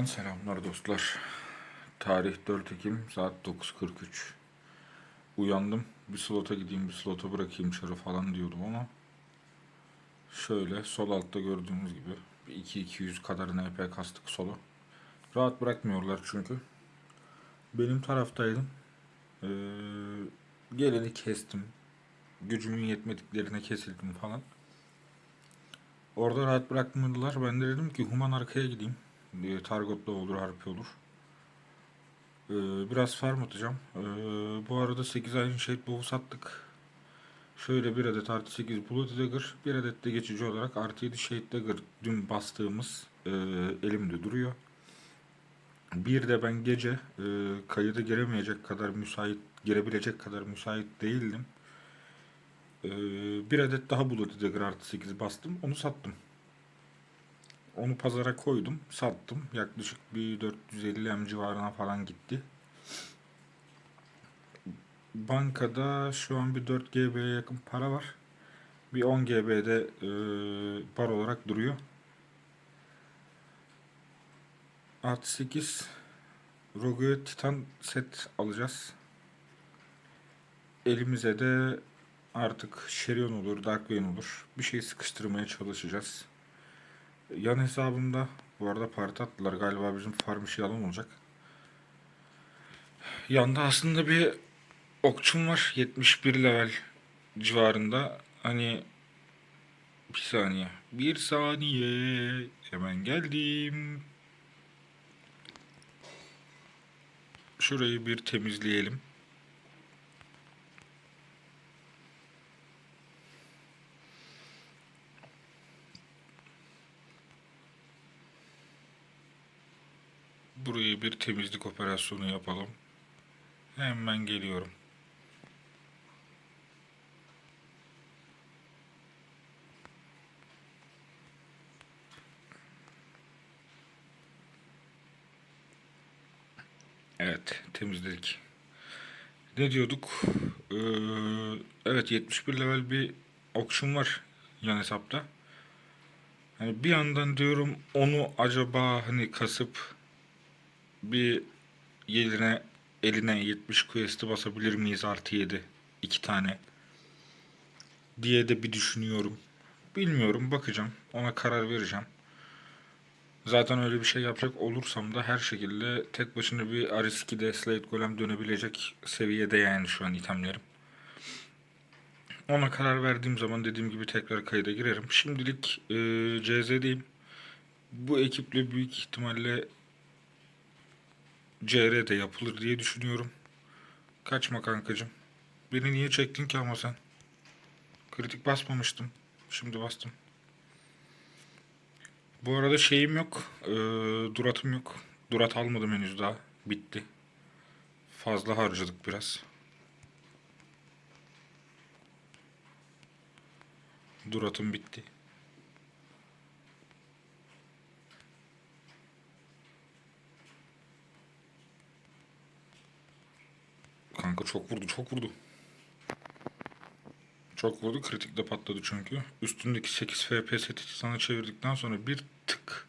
Tekrardan selamlar dostlar. Tarih 4 Ekim saat 9.43. Uyandım. Bir slota gideyim, bir slota bırakayım çarı falan diyordum ama şöyle sol altta gördüğünüz gibi bir 2-200 kadar NP kastık solo. Rahat bırakmıyorlar çünkü. Benim taraftaydım. Ee, geleni kestim. Gücümün yetmediklerine kesildim falan. Orada rahat bırakmadılar. Ben de dedim ki Human arkaya gideyim. Targot'la olur, Harpi olur. Ee, biraz farm atacağım. Ee, bu arada 8 ayın Shade Bow'u sattık. Şöyle bir adet artı 8 Blood Dagger, bir adet de geçici olarak artı 7 Shade Dagger dün bastığımız e, elimde duruyor. Bir de ben gece e, kayıda giremeyecek kadar müsait, girebilecek kadar müsait değildim. Ee, bir adet daha Bloody Dagger artı 8 bastım. Onu sattım. Onu pazara koydum. Sattım. Yaklaşık bir 450 M civarına falan gitti. Bankada şu an bir 4 GB'ye yakın para var. Bir 10 GB'de e, bar olarak duruyor. Artı 8 Rogue Titan set alacağız. Elimize de artık Şerion olur, Darkvein olur. Bir şey sıkıştırmaya çalışacağız. Yan hesabımda bu arada parti attılar. Galiba bizim farm işi yalan olacak. Yanda aslında bir okçum var. 71 level civarında. Hani bir saniye. Bir saniye. Hemen geldim. Şurayı bir temizleyelim. Burayı bir temizlik operasyonu yapalım. Hemen geliyorum. Evet, temizledik. Ne diyorduk? Ee, evet, 71 level bir auction var yan hesapta. Hani bir yandan diyorum onu acaba hani kasıp bir yerine eline 70 quest'i basabilir miyiz artı 7 iki tane diye de bir düşünüyorum. Bilmiyorum bakacağım ona karar vereceğim. Zaten öyle bir şey yapacak olursam da her şekilde tek başına bir Ariski'de Slate Golem dönebilecek seviyede yani şu an itemlerim. Ona karar verdiğim zaman dediğim gibi tekrar kayda girerim. Şimdilik e, CZ'deyim. Bu ekiple büyük ihtimalle CR de yapılır diye düşünüyorum. Kaçma kankacım. Beni niye çektin ki ama sen? Kritik basmamıştım. Şimdi bastım. Bu arada şeyim yok. E, duratım yok. Durat almadım henüz daha. Bitti. Fazla harcadık biraz. Duratım bitti. Kanka çok vurdu, çok vurdu. Çok vurdu, kritikle patladı çünkü. Üstündeki 8 FPS seti sana çevirdikten sonra bir tık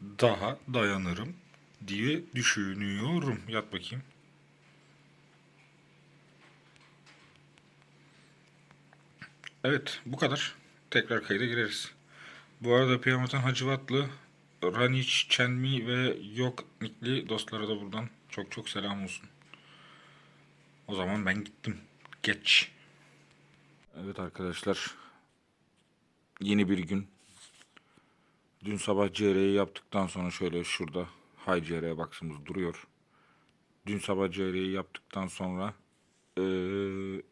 daha dayanırım diye düşünüyorum. Yat bakayım. Evet, bu kadar. Tekrar kayda gireriz. Bu arada Piyamat'ın Hacivatlı, Raniç, Chenmi ve Yok Nikli dostlara da buradan çok çok selam olsun. O zaman ben gittim. Geç. Evet arkadaşlar. Yeni bir gün. Dün sabah CR'yi yaptıktan sonra şöyle şurada High CR box'ımız duruyor. Dün sabah CR'yi yaptıktan sonra eee,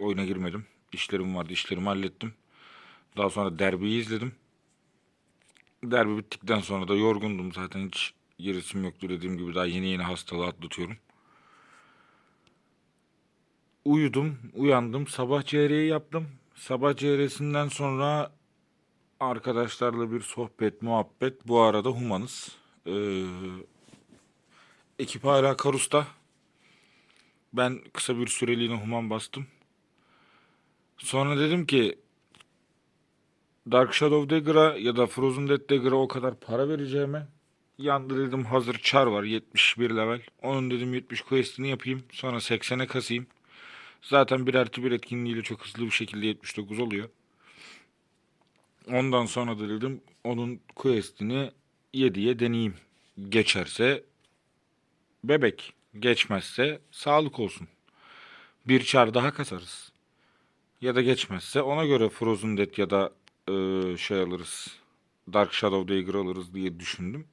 oyuna girmedim. İşlerim vardı. işlerimi hallettim. Daha sonra derbiyi izledim. Derbi bittikten sonra da yorgundum zaten hiç gerisim yoktu dediğim gibi daha yeni yeni hastalığı atlatıyorum. Uyudum, uyandım, sabah CR'yi yaptım. Sabah CR'sinden sonra arkadaşlarla bir sohbet, muhabbet. Bu arada humanız. Ee, ekip hala Karus'ta. Ben kısa bir süreliğine human bastım. Sonra dedim ki Dark Shadow Dagger'a ya da Frozen Dead Dagger'a o kadar para vereceğime Yanda dedim hazır çar var 71 level. Onun dedim 70 quest'ini yapayım. Sonra 80'e kasayım. Zaten bir artı bir etkinliğiyle çok hızlı bir şekilde 79 oluyor. Ondan sonra da dedim onun quest'ini 7'ye deneyeyim. Geçerse bebek. Geçmezse sağlık olsun. Bir çar daha kasarız. Ya da geçmezse ona göre Frozen Dead ya da eee, şey alırız. Dark Shadow Dagger alırız diye düşündüm.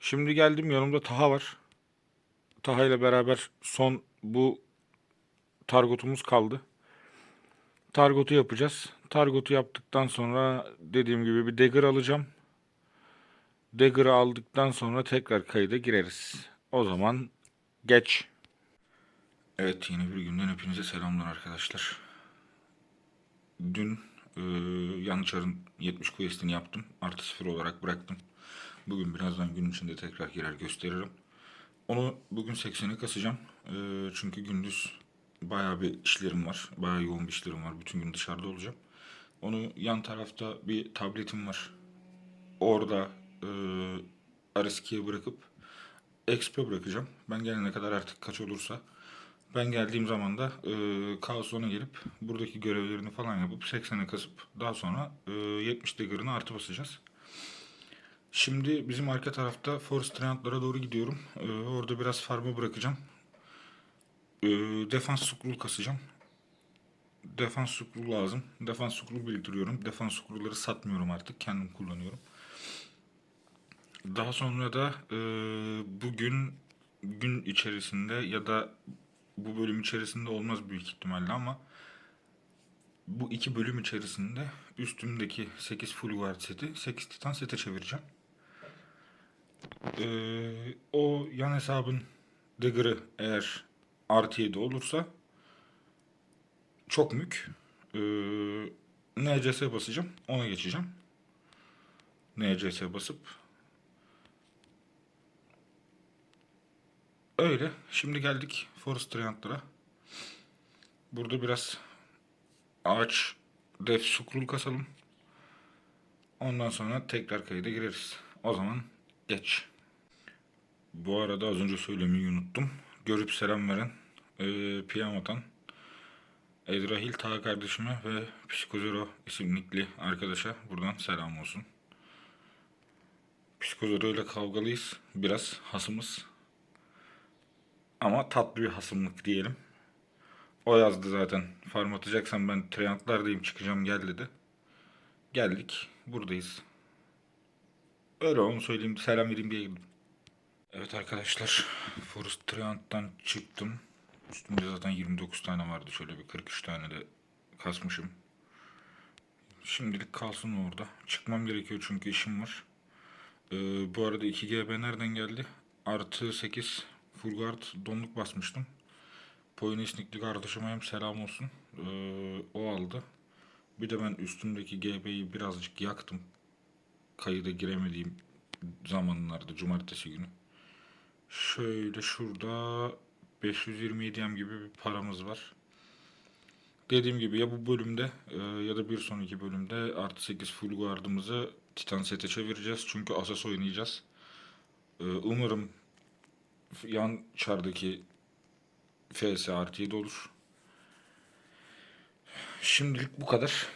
Şimdi geldim yanımda Taha var. Taha ile beraber son bu Targot'umuz kaldı. Targot'u yapacağız. Targot'u yaptıktan sonra dediğim gibi bir Dagger alacağım. Dagger'ı aldıktan sonra tekrar kayıda gireriz. O zaman geç. Evet yeni bir günden hepinize selamlar arkadaşlar. Dün e, Yançar'ın 70 quest'ini yaptım. Artı sıfır olarak bıraktım. Bugün birazdan gün içinde tekrar girer gösteririm. Onu bugün 80'e kasacağım. E, çünkü gündüz bayağı bir işlerim var. Bayağı yoğun bir işlerim var. Bütün gün dışarıda olacağım. Onu yan tarafta bir tabletim var. Orada e, R2'ye bırakıp XP bırakacağım. Ben gelene kadar artık kaç olursa. Ben geldiğim zaman da e, Kaos 10'a gelip buradaki görevlerini falan yapıp 80'e kasıp daha sonra e, 70 dagger'ını artı basacağız. Şimdi bizim arka tarafta Forest Triant'lara doğru gidiyorum. E, orada biraz farmı bırakacağım. E, defans scroll kasacağım. Defans scroll lazım. Defans scroll biriktiriyorum. Defans scroll'ları satmıyorum artık. Kendim kullanıyorum. Daha sonra da e, bugün gün içerisinde ya da bu bölüm içerisinde olmaz büyük ihtimalle ama bu iki bölüm içerisinde üstümdeki 8 full guard seti 8 titan sete çevireceğim. Ee, o yan hesabın dagger'ı eğer artı 7 olursa çok mük. Ee, NCS basacağım. Ona geçeceğim. NCS basıp Öyle. Şimdi geldik Forest Triant'lara. Burada biraz ağaç def sukrul kasalım. Ondan sonra tekrar kayıda gireriz. O zaman geç. Bu arada az önce söylemeyi unuttum. Görüp selam veren, e, piyam atan Edrahil Taha kardeşime ve Psikozero isimlikli arkadaşa buradan selam olsun. Psikozero ile kavgalıyız. Biraz hasımız. Ama tatlı bir hasımlık diyelim. O yazdı zaten. Farm atacaksan ben Triantlardayım çıkacağım gel dedi. Geldik. Buradayız. Öyle onu söyleyeyim. Selam vereyim diye girdim. Evet arkadaşlar. Forest Triant'tan çıktım. Üstümde zaten 29 tane vardı. Şöyle bir 43 tane de kasmışım. Şimdilik kalsın orada. Çıkmam gerekiyor çünkü işim var. Ee, bu arada 2GB nereden geldi? Artı 8 full guard donluk basmıştım. Poynesnikli kardeşime hem selam olsun. Ee, o aldı. Bir de ben üstümdeki GB'yi birazcık yaktım. Kayıda giremediğim zamanlarda cumartesi günü. Şöyle şurada 527 M gibi bir paramız var. Dediğim gibi ya bu bölümde e, ya da bir sonraki bölümde artı 8 full guardımızı Titan sete çevireceğiz. Çünkü Asas oynayacağız. E, umarım yan çardaki FS artı 7 olur. Şimdilik bu kadar.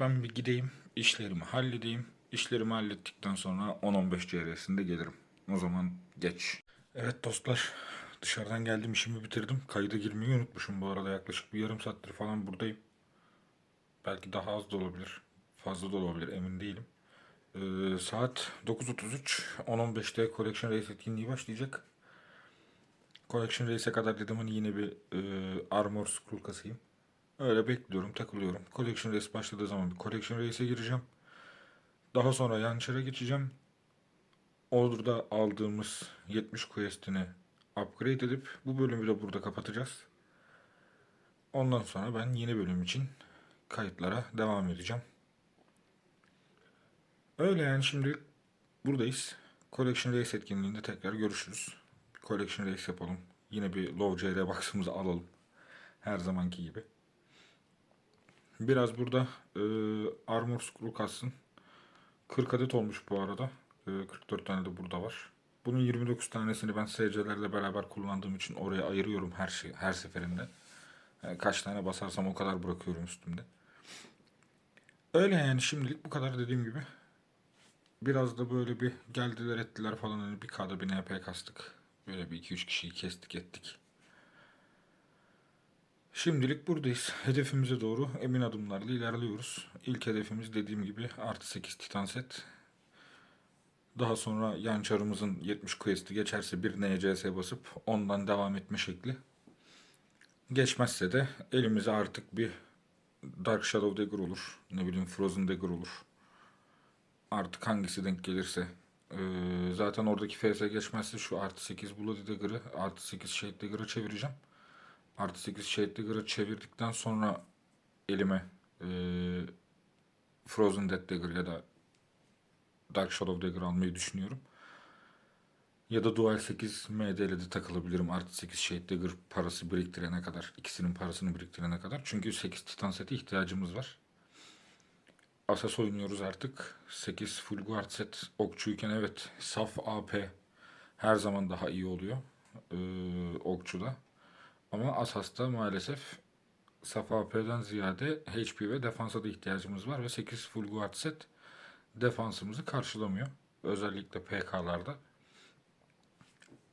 Ben bir gideyim, işlerimi halledeyim. İşlerimi hallettikten sonra 10-15 CR'sinde gelirim. O zaman geç. Evet dostlar, dışarıdan geldim işimi bitirdim. Kayıda girmeyi unutmuşum bu arada yaklaşık bir yarım saattir falan buradayım. Belki daha az da olabilir, fazla da olabilir emin değilim. Ee, saat 9.33, 10-15'te Collection Race etkinliği başlayacak. Collection Race'e kadar dedim hani yine bir e, Armor Scroll kasayım. Öyle bekliyorum, takılıyorum. Collection Race başladığı zaman bir Collection Race'e gireceğim. Daha sonra Yançer'e geçeceğim. Orada aldığımız 70 quest'ini upgrade edip bu bölümü de burada kapatacağız. Ondan sonra ben yeni bölüm için kayıtlara devam edeceğim. Öyle yani şimdi buradayız. Collection Race etkinliğinde tekrar görüşürüz. Collection Race yapalım. Yine bir Low CR box'ımızı alalım. Her zamanki gibi. Biraz burada e, Armor Scroll kassın. 40 adet olmuş bu arada. Ee, 44 tane de burada var. Bunun 29 tanesini ben SC'lerle beraber kullandığım için oraya ayırıyorum her şey her seferinde. Yani kaç tane basarsam o kadar bırakıyorum üstümde. Öyle yani şimdilik bu kadar dediğim gibi. Biraz da böyle bir geldiler ettiler falan hani bir K'da bir NP kastık. Böyle bir iki üç kişiyi kestik ettik. Şimdilik buradayız. Hedefimize doğru emin adımlarla ilerliyoruz. İlk hedefimiz dediğim gibi artı 8 titan set. Daha sonra yan çarımızın 70 quest'i geçerse bir NCS basıp ondan devam etme şekli. Geçmezse de elimize artık bir Dark Shadow Dagger olur. Ne bileyim Frozen Dagger olur. Artık hangisi denk gelirse. Ee, zaten oradaki FS geçmezse şu artı 8 Bloody Dagger'ı artı 8 Shade Dagger'ı çevireceğim. Artı 8 Shade Dagger'ı çevirdikten sonra elime ee, Frozen Death Dagger ya da Dark Shadow Dagger almayı düşünüyorum. Ya da Dual 8 MD ile de takılabilirim. Artı 8 Shade Dagger parası biriktirene kadar. ikisinin parasını biriktirene kadar. Çünkü 8 Titan seti ihtiyacımız var. Asas oynuyoruz artık. 8 full guard set okçuyken evet saf AP her zaman daha iyi oluyor. Ee, okçuda. Ama Asas'ta maalesef saf AP'den ziyade HP ve defansa da ihtiyacımız var ve 8 full guard set defansımızı karşılamıyor. Özellikle PK'larda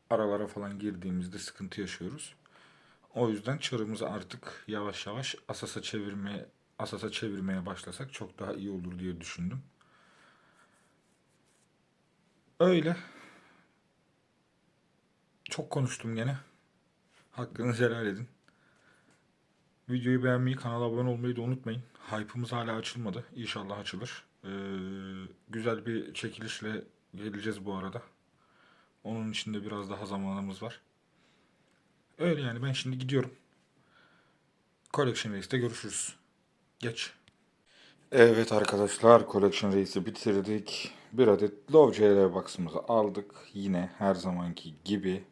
aralara falan girdiğimizde sıkıntı yaşıyoruz. O yüzden çarımızı artık yavaş yavaş Asas'a çevirmeye Asas'a çevirmeye başlasak çok daha iyi olur diye düşündüm. Öyle. Çok konuştum gene. Hakkınızı helal edin. Videoyu beğenmeyi, kanala abone olmayı da unutmayın. Hype'ımız hala açılmadı. İnşallah açılır. Ee, güzel bir çekilişle geleceğiz bu arada. Onun için de biraz daha zamanımız var. Öyle yani ben şimdi gidiyorum. Collection Race'te görüşürüz. Geç. Evet arkadaşlar Collection Race'i bitirdik. Bir adet Love CR Box'ımızı aldık. Yine her zamanki gibi.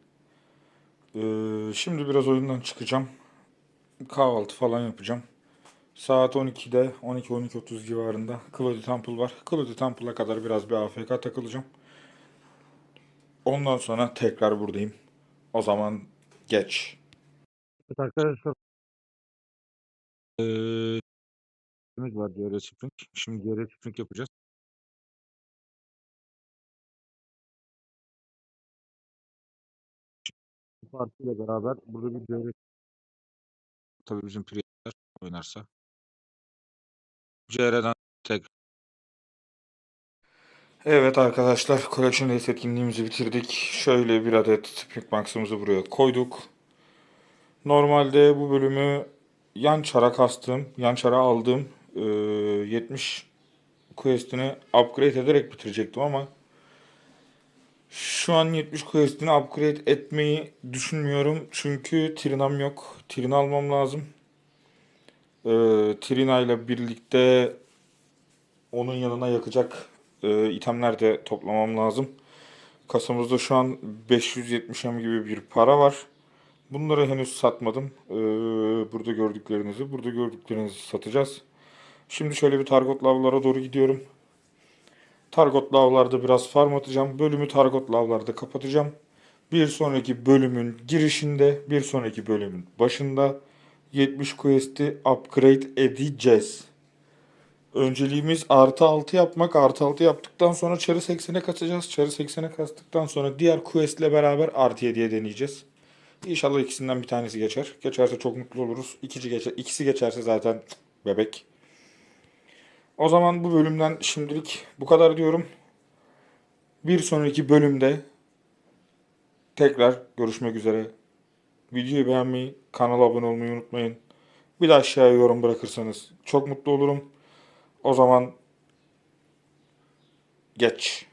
Ee, şimdi biraz oyundan çıkacağım. Kahvaltı falan yapacağım. Saat 12'de 12-12.30 civarında Cloudy Temple var. Cloudy Temple'a kadar biraz bir AFK takılacağım. Ondan sonra tekrar buradayım. O zaman geç. Arkadaşlar. Eee var diğer spring. Şimdi diğer spring yapacağız. Partiyle beraber burada bir diğer tabii bizim priyeler oynarsa. CR'den tek Evet arkadaşlar Collection Race etkinliğimizi bitirdik. Şöyle bir adet Spring Box'ımızı buraya koyduk. Normalde bu bölümü yan çara kastım, yan çara aldığım e, 70 quest'ini upgrade ederek bitirecektim ama şu an 70 quest'ini upgrade etmeyi düşünmüyorum. Çünkü Trinam yok. Trin almam lazım. E, Trina ile birlikte onun yanına yakacak e, itemler de toplamam lazım. Kasamızda şu an 570 M gibi bir para var. Bunları henüz satmadım. Ee, burada gördüklerinizi, burada gördüklerinizi satacağız. Şimdi şöyle bir Targot Lavlara doğru gidiyorum. Targot Lavlarda biraz farm atacağım. Bölümü Targot Lavlarda kapatacağım. Bir sonraki bölümün girişinde, bir sonraki bölümün başında 70 quest'i upgrade edeceğiz. Önceliğimiz artı 6 yapmak. Artı 6 yaptıktan sonra çarı 80'e kasacağız. Çarı 80'e kastıktan sonra diğer quest ile beraber artı 7'ye deneyeceğiz. İnşallah ikisinden bir tanesi geçer. Geçerse çok mutlu oluruz. İkici geçer, ikisi geçerse zaten bebek. O zaman bu bölümden şimdilik bu kadar diyorum. Bir sonraki bölümde tekrar görüşmek üzere. Videoyu beğenmeyi, kanala abone olmayı unutmayın. Bir de aşağıya yorum bırakırsanız çok mutlu olurum. O zaman geç.